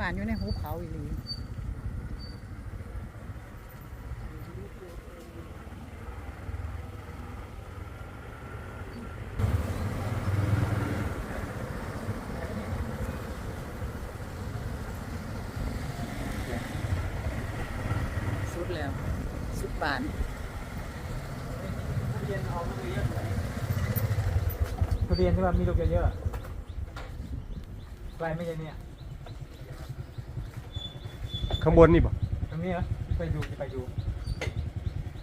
บ้านอยู่ในหุบเขาอีหลีสุดแล้ว สุดบ้านทุเรียนที่ว่ามีลูกเยอะๆไกลไม่ใช่เนี่ย ข้างบนนี่บ่ตรงนี้เหรอไปดูไปดู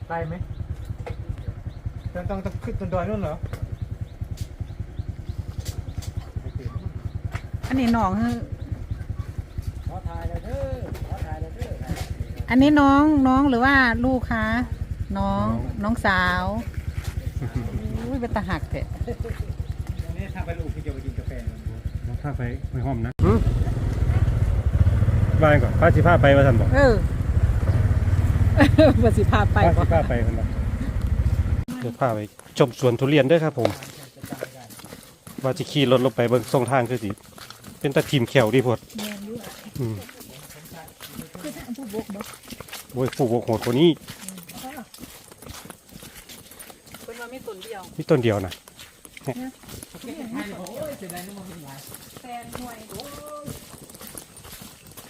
ไกลไหมต้องต้องต้องขึ้นต้นดอยนู่นเหรออันนี้น้องคือขอถ่ายเลยเด้อขอถ่ายเลยเด้ออันนี้น้องน้องหรือว่าลูกคะน้องน้องสาวอุ้ยเป็นตาหักเถอะอันนี้ทางไปลูกพี่จะไปกินกาแฟ น้องพาไปไปห้อมนะ บ้านก่อนพาสิพาไปว่าท่านบอกเออประสิพาไปพาบ่สิพาไปคนละเดี๋ยวพาไปชมสวนทุเรียนเด้วยครับ ผม ว่าจะขี่รถลงไปเบิ่งส่งทางคือสิเป็นตะทีมแขวดีพดอืมโอ้ยผูกโหดกว่านี้เป็นว่ามีต้นเดียวนี่ต้นเดียวนะแฟนหน่วย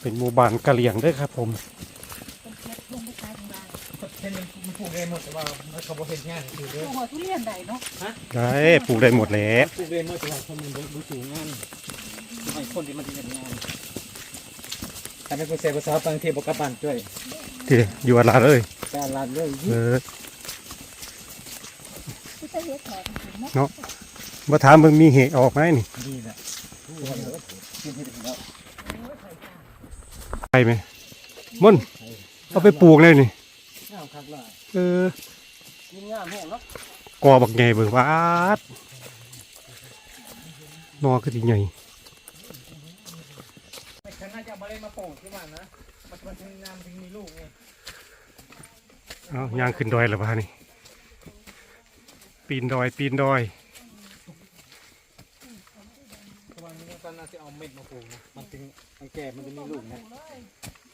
เป็นหมู่บ้านกะเหรี่ยงเด้วยครับผมเห็นมันปลูกเองหมดแต่ว่าเขาบอกเห็นงานคือเด้อโอ้โหทุเรียนใดเนาะได้ปลูกได้หมดแหล้วปลูกเองหมดแต่ว่าคนมันดูสูงงานให้คนที่มันเห็นงานแต่ไม่กูเสียภาษาบางทีบอกกลับบ้านช่วยที่อยู่อัลลาดเลยการลาดเลยเออเนาะมาถามมึงมีเหตุออกไหมนี่ดีแหละ ไปไหมมุ่นเอาไปปลูกเลยนี่คักเออยิ่งงามแห้งเนาะกอบักใหญ่เบิ่งว่าอาดนอคือสิใหญ่ไม่ฉันน่าจะมาเล่นมาโป่งที่บ้นนะมันถึงน้ำถึงมีลูกไงเอายางขึ้นดอยแล้วพานี่ปีนดอยปีนดอย เพราะว่ามันตอนน่าจะ เอาเม็ดมาปลูกนะมันถึงมันแก่มันจะมีลูกนะ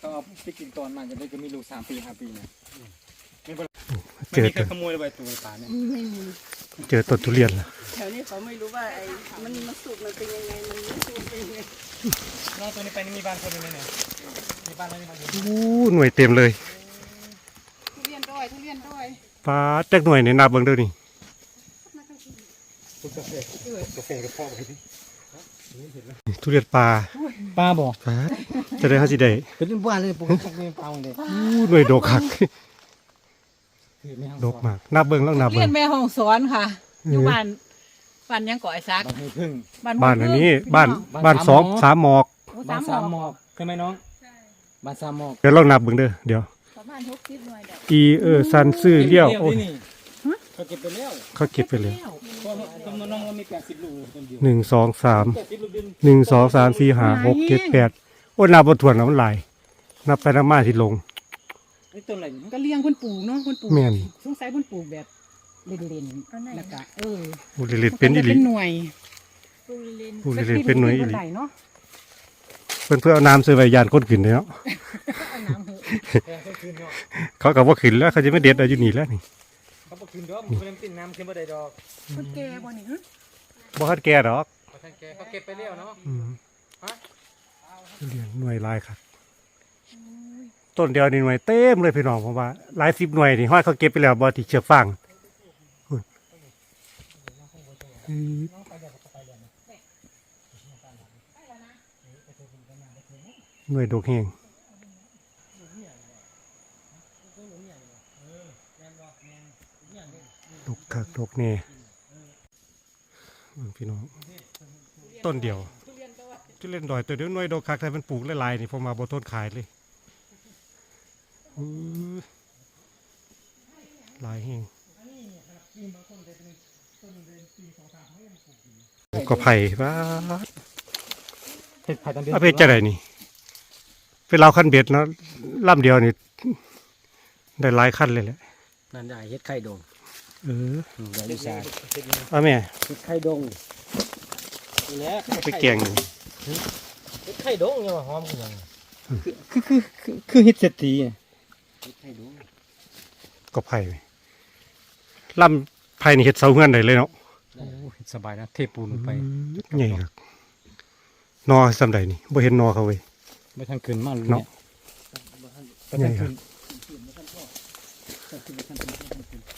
ต้องเอาไปกินก่อนมันจะได้จะมีลูกสามปีห้าปีนะไม่เป็นไรเจอไม่มีใครต้นขโมยเลยไปตัวป่าเนี่ยไม่มีเจอต้นทุเรียนแล้วแถวนี้เขาไม่รู้ว่าไอ้มันมันสุกมันเป็นยังไงมันไม่สุกเป็นยังไงน้องตัวนี้ไปนี่มีบ้านคนหนึงไหมเนี่ยมีบ้านอะไรบ้างอยู่อู้หน่วยเต็มเลยทุเรียนด้วยทุเรียนด้วยปลาจักหน่วยในนับเบิ่งเด้อนี่กาแฟกาแฟกับพ่อไปดิ ทุเรียนปลาป้าบอกปลาจะได้ห้าสิได้เป็นบ้านเลยปลูกสักเมปลาเลยอู้หน่วยโดกคักดกมากนับเบิ่งแล้วนับเรีเบิ่ยงนแม่ห้องสอนค่ะเออออยู่บ้านบ้านยังก่อไอ้ซักบ้านให้พึ่งบ้านอันนี้ บ้านบ้าบ้านนสามสองหมอสามหมอกโอ้บ้าสานมหสามหมมออกใช่ไหมน้องบ้านสามหมอกเดี๋ยวลองนับเบิ่งเด้อเดี๋ยวประมาณหกสิบหน่วยเด็กอีเออซันซื่อเลี้ยวโอ้ยที่นี่ เขาเก็บไปแล้วเขาเก็บไปเลยเพราะว่าจำนวนน้องเรามีแปดสิบลูกเลยคนเดียวหนึ่งสองสามแปดสิบลูกเดือนหนึ่งสองสามสี่ห้าหกเจ็ดแปดโอ้ยนับบนถ่วนแล้วมันหลาย นับไปนับมาที่ลงนี่ต้นอะไรเนี่ยก็เลี้ยงเพิ่นปลูกเนาะเพิ่นปลูกแม่น สงสัยเพิ่นปลูกแบบเล่นๆแล้วก็เอออุลิลิตเป็นอีหลีเป็นหน่วยปุริลินอุลิลิตเป็นหน่วยอีหลีไหลเนาะเพื่อนเพื่อเอาน้ำซื้อใบยานก้นขึ้นเลยเนาะเอาน้ำเหอะแพงก็คืนเนาะเขากับว่าขึ้นแล้วเขาจะไม่เด็ดเอาอยู่นี่แล้วนี่เขาบอกคืนดอกมันเป็นติ่นน้ำเค็มบ่ได้ดอกเพิ่นแก่บ่นี่ฮะบ่คัดแก่ดอกเขาท่านแกเขาเก็บไปแล้วเนาะอืมฮะเรียนหน่วยหลายครับต้นเดียวนี่หน่วยเต็มเลยพี่น้องผมว่าหลายสิบหน่วยนี่ห้อยเขาเก็บไปแล้วบ่ที่เชือกฟางอุ้ยอืมหน่วยดกแหง ดกคักดกแน่เบิ่งพี่น้องต้นเดียวทุเรียนดอยตัวเดียวหน่วยดอกคักแต่มันปลูกหลายๆนี่ผมมาบ่ต้นขายเลยหลายแห่งก็ไผ่บ้าเห็ดไผ่ตามเดือนเอาไปจะได้นี่เป็นเราขั้นเบ็ดเนาะลำเดียวนี่ได้หลายขั้นเลยแหละนั่นได้เห็ดไข่ดง เออดี๋ยวลูกชายเอาแม่เห็ดไข่ดงนี่แหละเอาไปแกงนี่เฮ็ดไข่ดงยังว่าหอมคือหยังคือคือคือคือเฮ็ดเศรษฐีอะเฮ็ดไข่ดงก็ไผ่ลำไผ่นี่เฮ็ดเสาเฮือนได้เลยเนาะโอ้เฮ็ดสบายนะเทปูนไปใหญ่ครับนอสำใดนี่บ่เห็นนอเขาเว้ยไม่ทันเกินมากเลยเนาะเนี่ยไม่ทันขึ้น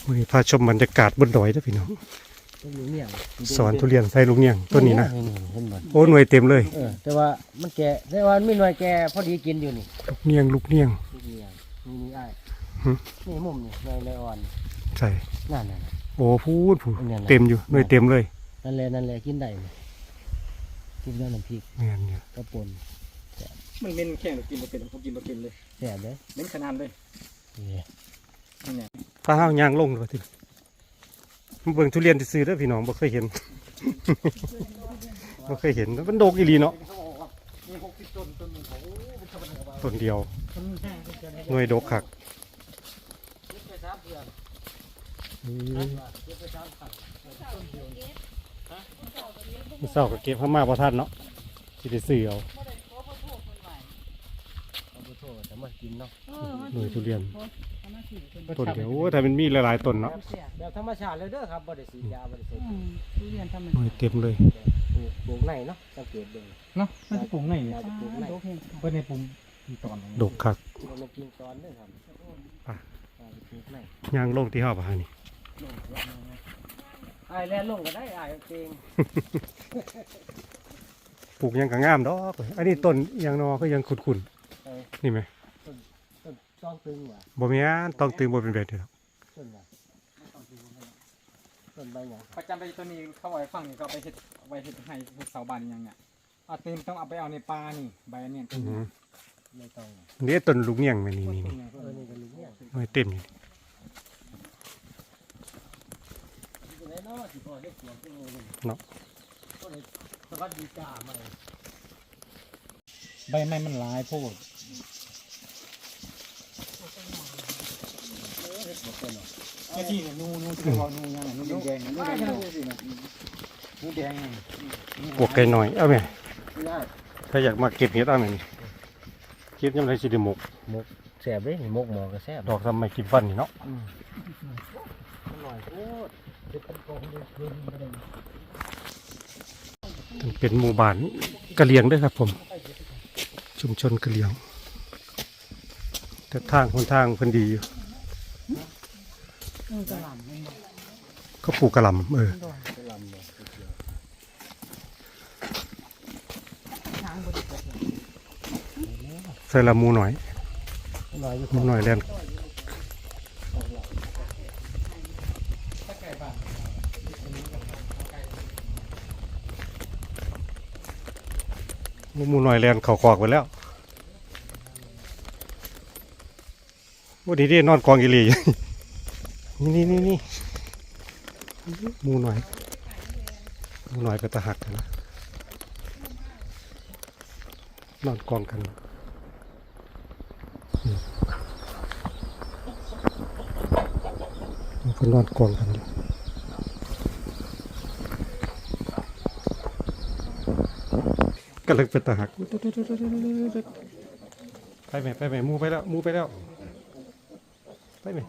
มื้อนี้พาชมบรรยากาศบนดอยเด้อพี่น้องต้นอยู่เนี่ยสอนทุเรียนใส่ลูกเนียงต้นนี้นะเห็นบ่โอ้หน่วยเต็มเลยเออแต่ว่ามันแก่แต่ว่ามันมีหน่วยแก่พอดีกินอยู่นี่ลูกเนียงลูกเนียงลูกเนียงนี่นี่อ้ายหึนี่มุมนี่หน่วยหน่วยอ่อนใช่นั่นน่ะโอ้พูดพูดเนี่ยนะเต็มอยู่หน่วยเต็มเลยนั่นแหละนั่นแหละกินได้นี่กินได้น้ำพริกแม่นอยู่กระปนมันเป็นแข่งกินมาเป็นผมกินมาเป็นเลยแซ่บเด้อเน้นขนาดเลยนี่นี่เนี่ย ถ้าเฮายางลงเลยทีมาเบิ่งทุเรียนซื่อๆเด้พี่น้องบ่เคยเห็นบ่เคยเห็นมันโดกอีลีเนาะต้นเดียวหน่วยโดกคักเก็บไปสามเดือนอืมเก็บไปสามครั้งมื้อเช้าก็เก็บข้ามาบ่ทันเนาะสิได้ซื้อเอา แต่มากินเนาะหน่วยทุเรียน ต้นเดียวโอ้ถ้ามันมีหลายๆต้นเนาะแบบธรรมชาติเลยเด้อครับบ่ได้สีดยาบ่ได้ใส่อืมทุเรียนทำไมหน่วยเต็มเลย ปลูกปลูกในเนาะสังเกตเบิ่งเนาะน่าจะปลูกไหนเนี่ยเราจะปลูกในโอเคเพื่อนในปลูกมีตอนโดกคักมันมากินตอนเด้อครับอะเราจะปลูกในยางลงที่เฮาบ่ฮะนี่อ้ายแล่นลงก็ได้อ้ายเก่งปลูกหยังก็งามดอกเว้ยอันนี้ต้นอิหยังนอก็ยังขุ่นเออๆ นี่ไหมต้นต้องตึงว่ะบ่แม่นต้องตึงบ่เป็นแบบนี้หรอกต้นว่ะต้นใบหยังประจำไปตัวนี้เขาไว้ฟังนี่ก็เอาไปเฮ็ดเอาไว้เฮ็ดให้พวกสาวบ้านอยังเนี่ยเอาเต็มต้องเอาไปเอาในปลานี่ใบอันเนี้ยอืมไม่ต้องนี่ต้นลูกเนียงแม่นี่นี่ต้นนี่เนี่เออนี่ก็ลูกเนี่ยหน่วยเต็มนี่อยู่ไหนเนาะสิพอได้ขวดขึ้นเลยเนาะก็เลยสวัสดีจ้าใหม่ใบไม้มันหลายโพด ไอ้ที่เนี่ยนูนูที่เรานูยังไงนูแดงๆนูแดงๆสิเนี่ยนูแดงๆปลูกไก่หน่อยเอาแม่ไม่ได้ถ้าอยากมาเก็บเห็ดเอาแม่นี่เก็บยามใดสิได้หมกแซ่บเด้นี่มกหมอก็แซ่บดอกทำไมกินฟันนี่เนาะอร่อยโคตรเป็นกองเลยเพิ่มไปเลยมันเป็นหมู่บ้านกะเหรี่ยงเด้วยครับผม ชุมชนกะเหรี่ยงแต่ทางคนทางเพิ่นดีอยู่ เขาปลูกกระหล่ำเออใส่ละหมูหน่อยอร่อยอยู่หมูหน่อยแลนหมูหน่อยแลนเขาคอกไปแล้ววันนี้ได้นอนกองอีหลี นี่นี่นี่นี่มูหน่อยมูหน่อยก็ตะหักนะนอนกองกันมเพิ่นอนกองกันอยู่กำลังเป็นตะหักไปไหมไปไหมมูไปแล้วมูไปแล้วไปไหม